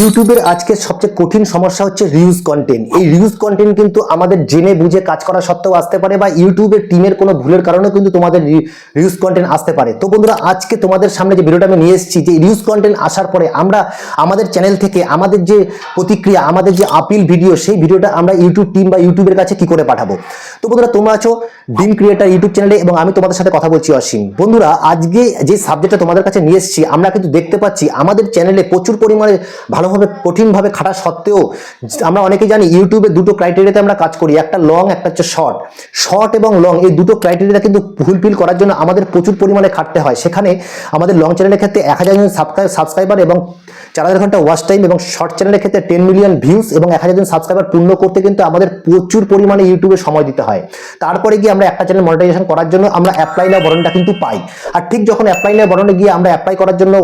ইউটিউবের আজকে সবচেয়ে কঠিন সমস্যা হচ্ছে রিউজ কন্টেন্ট এই রিউজ কন্টেন্ট কিন্তু আমাদের জেনে বুঝে কাজ করা সত্ত্বেও আসতে পারে বা ইউটিউবের টিমের কোনো ভুলের কারণেও কিন্তু তোমাদের রিউজ কন্টেন্ট আসতে পারে। তো বন্ধুরা, আজকে তোমাদের সামনে যে ভিডিওটা আমি নিয়ে এসেছি, যে রিউজ কন্টেন্ট আসার পরে আমরা আমাদের চ্যানেল থেকে আমাদের যে প্রতিক্রিয়া, আমাদের যে আপিল ভিডিও সেই ভিডিওটা আমরা ইউটিউব টিম বা ইউটিউবের কাছে কি করে পাঠাবো? তো বন্ধুরা, তোমরা আছো ডিম ক্রিয়েটার ইউটিউব চ্যানেলে এবং আমি তোমাদের সাথে কথা বলছি অসীম। বন্ধুরা, আজকে যে সাবজেক্টটা তোমাদের কাছে নিয়ে এসেছি, আমরা কিন্তু দেখতে পাচ্ছি আমাদের চ্যানেলে প্রচুর পরিমাণে ভালোভাবে কঠিনভাবে খাটা সত্ত্বেও আমরা অনেকে জানি ইউটিউবে দুটো ক্রাইটেরিয়াতে আমরা কাজ করি, একটা লং একটা হচ্ছে শর্ট শর্ট এবং লং এই দুটো ক্রাইটেরিয়া কিন্তু ফুলফিল করার জন্য আমাদের প্রচুর পরিমাণে খাটতে হয়। সেখানে আমাদের লং চ্যানেলের ক্ষেত্রে এক হাজার জন সাবস্ক্রাইবার এবং চার হাজার ঘণ্টা ওয়াচ টাইম এবং শর্ট চ্যানেলের ক্ষেত্রে টেন মিলিয়ন ভিউজ এবং এক হাজার সাবস্ক্রাইবার পূর্ণ করতে কিন্তু আমাদের প্রচুর পরিমাণে ইউটিউবে সময় দিতে হয়। তারপরে গিয়ে আমরা একটা চ্যানেল মনিটাইজেশন করার জন্য আমরা অ্যাপ্লাই না বরণটা কিন্তু পাই। আর ঠিক যখন অ্যাপ্লাই না বরণে গিয়ে আমরা অ্যাপ্লাই করার জন্য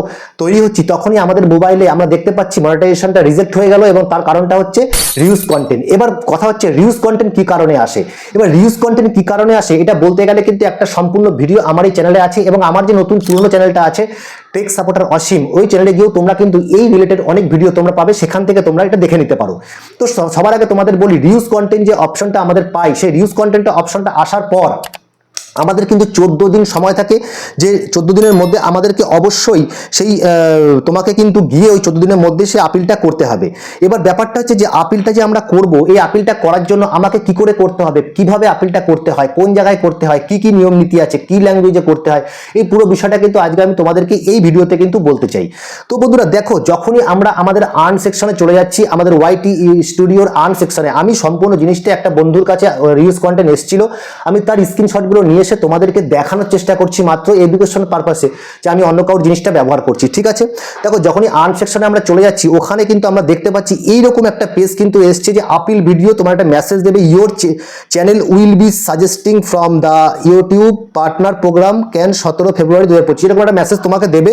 তৈরি হচ্ছি, তখনই আমাদের মোবাইলে আমরা দেখতে পাচ্ছি মনিটাইজেশনটা রিজেক্ট হয়ে গেল এবং তার কারণটা হচ্ছে রিউজ কন্টেন্ট এবার কথা হচ্ছে রিউজ কন্টেন্ট কি কারণে আসে? এবার রিউজ কন্টেন্ট কি কারণে আসে? এটা বলতে গেলে কিন্তু একটা সম্পূর্ণ ভিডিও আমার এই চ্যানেলে আছে এবং আমার যে নতুন পুরনো চ্যানেলটা আছে টেক সাপোর্টার অসীম, ওই চ্যানেলে গিয়েও তোমরা কিন্তু এই রিলেটেড অনেক ভিডিও তোমরা পাবে, সেখান থেকে তোমরা এটা দেখে নিতে পারো। তো সবার আগে তোমাদের বলি রিউজ কন্টেন্ট যে অপশনটা আমাদের পাই, সেই রিউজ কন্টেন্ট অপশনটা আসার পর আমাদের কিন্তু চোদ্দ দিন সময় থাকে। যে চোদ্দ দিনের মধ্যে আমাদেরকে অবশ্যই সেই তোমাকে কিন্তু গিয়ে ওই চোদ্দ দিনের মধ্যে সে আপিলটা করতে হবে। এবার ব্যাপারটা হচ্ছে যে আপিলটা যে আমরা করব, এই আপিলটা করার জন্য আমাকে কি করে করতে হবে? কীভাবে আপিলটা করতে হয়? কোন জায়গায় করতে হয়? কি কি নিয়ম নীতি আছে? কি ল্যাঙ্গুয়েজে করতে হয়? এই পুরো বিষয়টা কিন্তু আজকে আমি তোমাদেরকে এই ভিডিওতে কিন্তু বলতে চাই। তো বন্ধুরা, দেখো, যখনই আমরা আমাদের আর্ন সেকশনে চলে যাচ্ছি, আমাদের ওয়াইটি স্টুডিওর আর্ন সেকশনে আমি সম্পূর্ণ জিনিসটা একটা বন্ধুর কাছে রিউজ কন্টেন্ট এসেছিল। আমি তার স্ক্রিনশটগুলো নিয়ে এসে তোমাদেরকে দেখানোর চেষ্টা করছি মাত্র এডুকেশন পারপাসে যে আমি অন্য কারোর জিনিসটা ব্যবহার করছি, ঠিক আছে? দেখো, যখনই আর্ম সেকশনে আমরা চলে যাচ্ছি, ওখানে কিন্তু আমরা দেখতে পাচ্ছি এইরকম একটা পেজ কিন্তু এসছে যে আপিল ভিডিও তোমার একটা মেসেজ দেবে your channel will be suggesting from the YouTube partner program can সতেরো ফেব্রুয়ারি দু হাজার পঁচিশ। এরকম একটা মেসেজ তোমাকে দেবে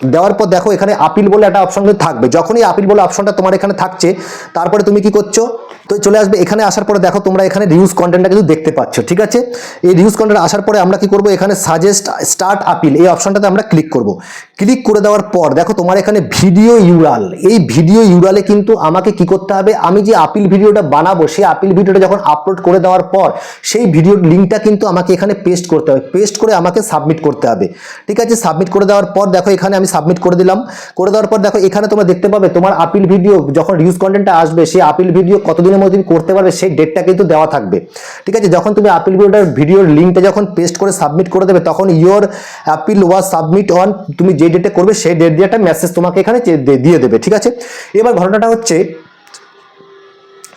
দেওয়ার পর দেখো এখানে আপিল বলে একটা অপশন থাকবে। যখনই আপিল বলে অপশনটা তোমার এখানে থাকছে, তারপরে তুমি কি করছ? তো চলে আসবে, এখানে আসার পরে দেখো তোমরা এখানে রিউজ কন্টেন্টটা কিন্তু দেখতে পাচ্ছ, ঠিক আছে? এই রিউজ কন্টেন্ট আসার পরে আমরা কি করব? এখানে সাজেস্ট স্টার্ট আপিল এই অপশনটাতে আমরা ক্লিক করব। ক্লিক করে দেওয়ার পর দেখো তোমার এখানে ভিডিও ইউরাল এই ভিডিও ইউরালে কিন্তু আমাকে কি করতে হবে? আমি যে আপিল ভিডিওটা বানাবো, সেই আপিল ভিডিওটা যখন আপলোড করে দেওয়ার পর, সেই ভিডিওর লিঙ্কটা কিন্তু আমাকে এখানে পেস্ট করতে হবে। পেস্ট করে আমাকে সাবমিট করতে হবে, ঠিক আছে? সাবমিট করে দেওয়ার পর দেখো এখানে আমি সাবমিট করে দিলাম। করে দেওয়ার পর দেখো, এখানে তোমরা দেখতে পাবে তোমার আপিল ভিডিও যখন রিউজ কন্টেন্টটা আসবে, সেই আপিল ভিডিও কতদিনের মধ্যে তুমি করতে পারবে, সেই ডেটটা কিন্তু দেওয়া থাকবে। ঠিক আছে? যখন তুমি আপিল ভিডিওটার ভিডিওর লিঙ্কটা যখন পেস্ট করে সাবমিট করে দেবে, তখন your appeal was submit on তুমি যে ডেটে করবে, সেই ডেট দিয়ে একটা মেসেজ তোমাকে এখানে দিয়ে দেবে। ঠিক আছে? এবার ঘটনাটা হচ্ছে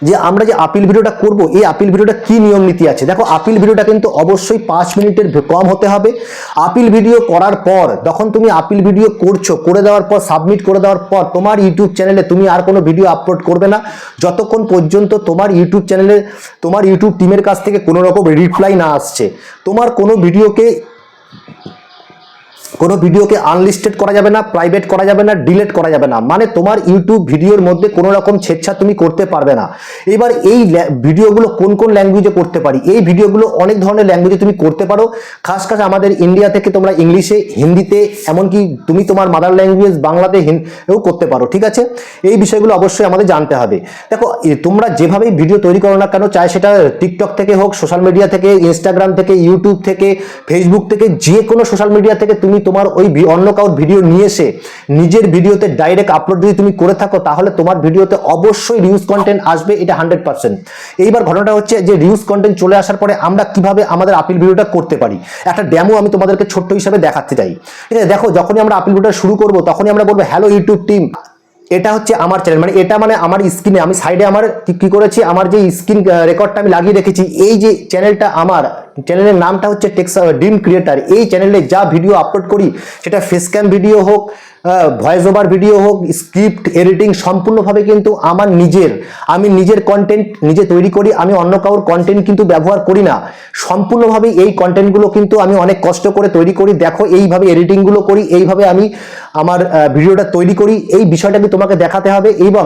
যে আমরা যে আপিল ভিডিওটা করব, এই আপিল ভিডিওটা কি নিয়ম নীতি আছে? দেখো আপিল ভিডিওটা কিন্তু অবশ্যই পাঁচ মিনিটের কম হতে হবে। আপিল ভিডিও করার পর, যখন তুমি আপিল ভিডিও করছ, করে দেওয়ার পর সাবমিট করে দেওয়ার পর, তোমার ইউটিউব চ্যানেলে তুমি আর কোনো ভিডিও আপলোড করবে না। যতক্ষণ পর্যন্ত তোমার ইউটিউব চ্যানেলে তোমার ইউটিউব টিমের কাছ থেকে কোনো রকম রিপ্লাই না আসছে, তোমার কোনো ভিডিওকে কোনো ভিডিওকে আনলিস্টেড করা যাবে না প্রাইভেট করা যাবে না ডিলেট করা যাবে না। মানে তোমার ইউটিউব ভিডিওর মধ্যে কোনো রকম ছেচ্ছা তুমি করতে পারবে না। এবার এই ভিডিওগুলো কোন কোন ল্যাঙ্গুয়েজে করতে পারি? এই ভিডিওগুলো অনেক ধরনের ল্যাঙ্গুয়েজে তুমি করতে পারো। খাস খাস আমাদের ইন্ডিয়া থেকে তোমরা ইংলিশে হিন্দিতে, এমনকি তুমি তোমার মাদার ল্যাঙ্গুয়েজ বাংলাতে হিন্দিও করতে পারো, ঠিক আছে? এই বিষয়গুলো অবশ্যই আমাদের জানতে হবে। দেখো তোমরা যেভাবেই ভিডিও তৈরি করো না কেন, চাই সেটা টিকটক থেকে হোক সোশ্যাল মিডিয়া থেকে ইনস্টাগ্রাম থেকে ইউটিউব থেকে ফেসবুক থেকে, যে কোনো সোশ্যাল মিডিয়া থেকে তুমি তোমার ওই অন্য কাউর ভিডিও নিয়ে এসে নিজের ভিডিওতে ডাইরেক্ট আপলোড যদি তুমি করে থাকো, তাহলে তোমার ভিডিওতে অবশ্যই রিউজ কন্টেন্ট আসবে, এটা হান্ড্রেড পার্সেন্ট এইবার ঘটনাটা হচ্ছে যে রিউজ কন্টেন্ট চলে আসার পরে আমরা কীভাবে আমাদের আপিল ভিডিওটা করতে পারি? একটা ড্যামো আমি তোমাদেরকে ছোট্ট হিসাবে দেখাতে চাই। ঠিক আছে, দেখো, যখনই আমরা আপিল ভিডিওটা শুরু করব, তখনই আমরা বলব হ্যালো ইউটিউব টিম এটা হচ্ছে আমার চ্যানেল মানে এটা মানে আমার স্ক্রিনে আমি সাইডে আমার কি- করেছি, আমার যে স্ক্রিন রেকর্ডটা আমি লাগিয়ে রেখেছি, এই যে চ্যানেলটা আমার চ্যানেলের নামটা হচ্ছে টেক্স ড্রিম ক্রিয়েটার এই চ্যানেলে যা ভিডিও আপলোড করি, সেটা ফেস ক্যাম ভিডিও হোক ভয়েস ওভার ভিডিও হোক স্ক্রিপ্ট এডিটিং সম্পূর্ণভাবে কিন্তু আমার নিজের। আমি নিজের কন্টেন্ট নিজে তৈরি করি, আমি অন্য কারোর কন্টেন্ট কিন্তু ব্যবহার করি না। সম্পূর্ণভাবে এই কন্টেন্টগুলো কিন্তু আমি অনেক কষ্ট করে তৈরি করি। দেখো, এইভাবে এডিটিংগুলো করি, এইভাবে আমি আমার ভিডিওটা তৈরি করি। এই বিষয়টা আমি তোমাকে দেখাতে হবে এবং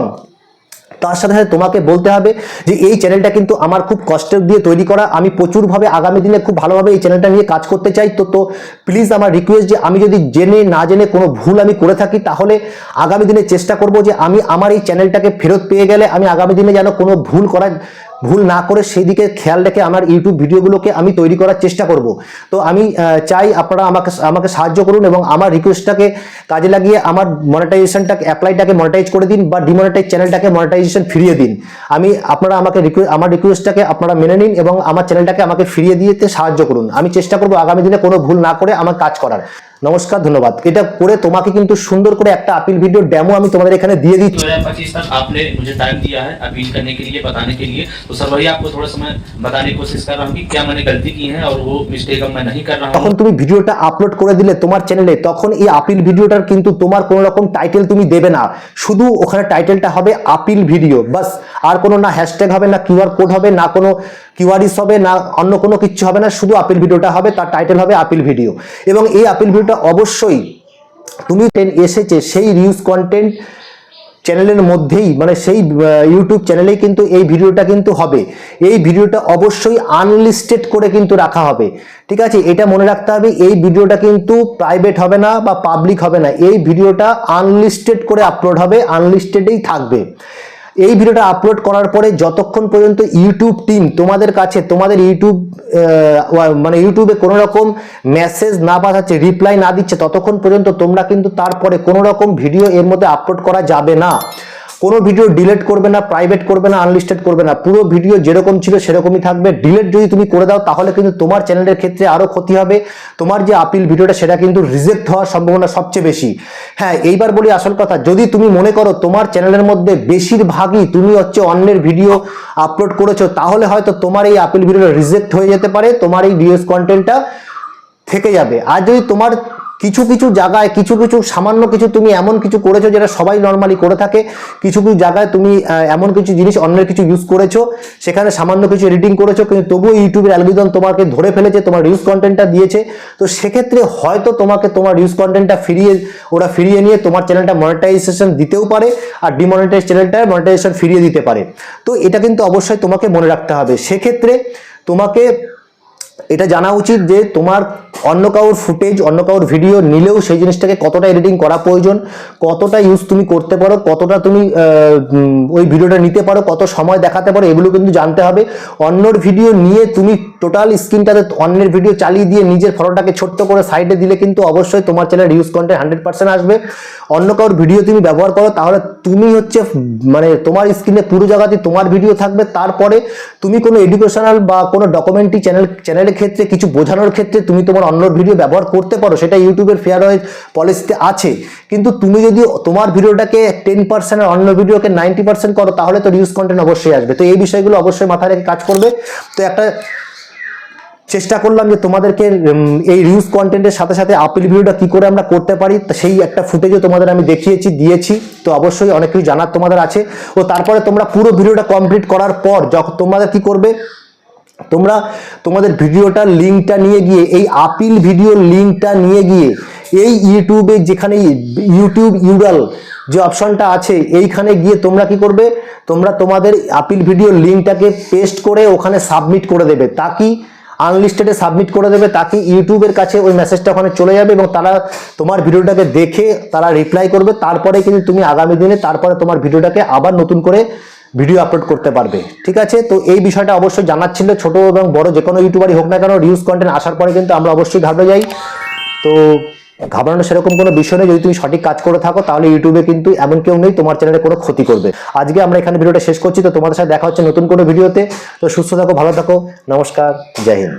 তার সাথে সাথে তোমাকে বলতে হবে যে এই চ্যানেলটা কিন্তু আমার খুব কষ্ট দিয়ে তৈরি করা। আমি প্রচুরভাবে আগামী দিনে খুব ভালোভাবে এই চ্যানেলটা নিয়ে কাজ করতে চাই। তো তো প্লিজ আমার রিকোয়েস্ট যে আমি যদি জেনে না জেনে কোনো ভুল আমি করে থাকি, তাহলে আগামী দিনে চেষ্টা করব যে আমি আমার এই চ্যানেলটাকে ফেরত পেয়ে গেলে আমি আগামী দিনে যেন কোনো ভুল করার ভুল না করে সেই দিকে খেয়াল রেখে আমার ইউটিউব ভিডিওগুলোকে আমি তৈরি করার চেষ্টা করব। তো আমি চাই আপনারা আমাকে আমাকে সাহায্য করুন এবং আমার রিকোয়েস্টটাকে কাজে লাগিয়ে আমার মনিটাইজেশনটাকে অ্যাপ্লাইটাকে মনিটাইজ করে দিন বা ডিমনিটাইজ চ্যানেলটাকে মনিটাইজেশন ফিরিয়ে দিন। আমি, আপনারা আমাকে আমার রিকোয়েস্টটাকে আপনারা মেনে নিন এবং আমার চ্যানেলটাকে আমাকে ফিরিয়ে দিতে সাহায্য করুন। আমি চেষ্টা করব আগামী দিনে কোনো ভুল না করে আমার কাজ করার। নমস্কার ধন্যবাদ এটা করে তোমাকে কিন্তু সুন্দর করে একটা আপিল ভিডিও ডেমো আমি তোমাদের এখানে দিয়ে দিচ্ছি दो हजार पच्चीस तक आपने मुझे टाइम दिया है अपील करने के लिए बताने के लिए तो सर वही आपको थोड़ा समय बताने की कोशिश कर रहा हूँ कि क्या मैंने गलती की है और वो मिस्टेक अब मैं नहीं कर रहा हूँ তখন তুমি ভিডিওটা আপলোড করে দিলে তোমার চ্যানেলে তখন এই আপিল ভিডিওটার কিন্তু তোমার কোনো রকম টাইটেল তুমি দেবে না শুধু ওখানে টাইটেলটা হবে আপিল ভিডিও বাস আর কোনো না হ্যাশট্যাগ হবে না কিউআর কোড হবে না কোনো কিউআরিস হবে, না অন্য কোনো কিছু হবে না, শুধু আপিল ভিডিওটা হবে, তার টাইটেল হবে আপিল ভিডিও এবং এই আপিল ভিডিওটা অবশ্যই তুমি এসেছে, সেই রিউজ কন্টেন্ট চ্যানেলের মধ্যেই মানে সেই ইউটিউব চ্যানেলেই কিন্তু এই ভিডিওটা কিন্তু হবে। এই ভিডিওটা অবশ্যই আনলিস্টেড করে কিন্তু রাখা হবে। ঠিক আছে? এটা মনে রাখতে হবে, এই ভিডিওটা কিন্তু প্রাইভেট হবে না বা পাবলিক হবে না। এই ভিডিওটা আনলিস্টেড করে আপলোড হবে আনলিস্টেডেই থাকবে। এই ভিডিওটা আপলোড করার পরে যতক্ষণ পর্যন্ত ইউটিউব টিম তোমাদের কাছে, তোমাদের ইউটিউব মানে ইউটিউবে কোনো রকম মেসেজ না পাঠাচ্ছে রিপ্লাই না দিচ্ছে, ততক্ষণ পর্যন্ত তোমরা কিন্তু তারপরে কোনো রকম ভিডিও এর মধ্যে আপলোড করা যাবে না। কোনো ভিডিও ডিলেট করবে না প্রাইভেট করবে না আনলিস্টেড করবে না। পুরো ভিডিও যেরকম ছিল সেরকমই থাকবে। ডিলেট যদি তুমি করে দাও, তাহলে কিন্তু তোমার চ্যানেলের ক্ষেত্রে আরও ক্ষতি হবে। তোমার যে আপিল ভিডিওটা সেটা কিন্তু রিজেক্ট হওয়ার সম্ভাবনা সবচেয়ে বেশি। হ্যাঁ এইবার বলি আসল কথা, যদি তুমি মনে করো তোমার চ্যানেলের মধ্যে বেশিরভাগই তুমি হচ্ছে অন্যের ভিডিও আপলোড করেছ, তাহলে হয়তো তোমার এই আপিল ভিডিওটা রিজেক্ট হয়ে যেতে পারে, তোমার এই ভিডিওস কন্টেন্টটা থেকে যাবে। আর যদি তোমার কিছু কিছু জায়গায় কিছু কিছু সামান্য কিছু তুমি এমন কিছু করেছ যেটা সবাই নর্মালি করে থাকে। কিছু কিছু জায়গায় তুমি এমন কিছু জিনিস অন্যের কিছু ইউজ করেছ, সেখানে সামান্য কিছু এডিটিং করেছ, কিন্তু তবুও ইউটিউবের অ্যালগোরিদম তোমাকে ধরে ফেলেছে, তোমার রিউজ কন্টেন্টটা দিয়েছে। তো সেক্ষেত্রে হয়তো তোমাকে তোমার রিউজ কন্টেন্টটা ফিরিয়ে, ওরা ফিরিয়ে নিয়ে তোমার চ্যানেলটা মনিটাইজেশন দিতেও পারে, আর ডিমনিটাইজ চ্যানেলটা মনিটাইজেশন ফিরিয়ে দিতে পারে। তো এটা কিন্তু অবশ্যই তোমাকে মনে রাখতে হবে। সেক্ষেত্রে তোমাকে, এটা জানা উচিত যে তোমার অন্য কাউর ফুটেজ অন্য কাউর ভিডিও নিলেও সেই জিনিসটাকে কতটা এডিটিং করা প্রয়োজন, কতটা ইউজ তুমি করতে পারো, কতটা তুমি ওই ভিডিওটা নিতে পারো, কত সময় দেখাতে পারো, এগুলো কিন্তু জানতে হবে। অন্যর ভিডিও নিয়ে তুমি টোটাল স্ক্রিনটাতে অন্যের ভিডিও চালিয়ে দিয়ে নিজের ফটোটাকে ছোট্ট করে সাইডে দিলে কিন্তু অবশ্যই তোমার channel use content hundred percent আসবে। অন্য কারোর ভিডিও তুমি ব্যবহার করো, তাহলে তুমি হচ্ছে মানে তোমার স্ক্রিনে পুরো জায়গাতে তোমার ভিডিও থাকবে। তারপরে তুমি কোনো এডুকেশনাল বা কোনো ডকুমেন্টারি চ্যানেল চ্যানেলের ক্ষেত্রে কিছু বোঝানোর ক্ষেত্রে তুমি তোমার অন্য ভিডিও ব্যবহার করতে পারো, সেটা ইউটিউবের ফেয়ার ওয়েজ পলিসিতে আছে। কিন্তু তুমি যদি তোমার ভিডিওটাকে টেন পার্সেন্ট আর অন্য ভিডিওকে নাইনটি পার্সেন্ট করো, তাহলে তো রিউজ কন্টেন্ট অবশ্যই আসবে। তো এই বিষয়গুলো অবশ্যই মাথায় রেখে কাজ করবে। তো একটা চেষ্টা করলাম যে তোমাদেরকে এই রিউজ কন্টেন্টের সাথে সাথে আপিল ভিডিওটা কি করে আমরা করতে পারি সেই একটা ফুটেজও তোমাদের আমি দেখিয়েছি, দিয়েছি। তো অবশ্যই অনেক কিছু জানার তোমাদের আছে। ও তারপরে তোমরা পুরো ভিডিওটা কমপ্লিট করার পর যখন তোমাদের কি করবে তোমরা তোমাদের ভিডিওটার লিঙ্কটা নিয়ে গিয়ে, এই আপিল ভিডিওর লিঙ্কটা নিয়ে গিয়ে, এই ইউটিউবে যেখানে ইউটিউব ইউরাল যে অপশনটা আছে, এইখানে গিয়ে তোমরা কি করবে? তোমরা তোমাদের আপিল ভিডিওর লিঙ্কটাকে পেস্ট করে ওখানে সাবমিট করে দেবে। তাকি আনলিস্টেডে সাবমিট করে দেবে তাকে ইউটিউবের কাছে ওই মেসেজটা ওখানে চলে যাবে এবং তারা তোমার ভিডিওটাকে দেখে তারা রিপ্লাই করবে। তারপরে কিন্তু তুমি আগামী দিনে, তারপরে তোমার ভিডিওটাকে আবার নতুন করে ভিডিও আপলোড করতে পারবে, ঠিক আছে? তো এই বিষয়টা অবশ্যই জানার ছিল ছোট এবং বড়, যে কোনো ইউটিউবারই হোক না কেন রিউজ কন্টেন্ট আসার পরে কিন্তু আমরা অবশ্যই ঘাবড়ে যাই। তো ঘাবড়ানোর সেরকম কোনো বিষয় নেই, যদি তুমি সঠিক কাজ করে থাকো, তাহলে ইউটিউবে কিন্তু এমন কেউ নেই, তোমার চ্যানেলে কোনো ক্ষতি করবে। আজকে আমরা এখানে ভিডিওটা শেষ করছি, তো তোমাদের সাথে দেখা হচ্ছে নতুন কোনো ভিডিওতে। তো সুস্থ থাকো, ভালো থাকো, নমস্কার, জয় হিন্দ।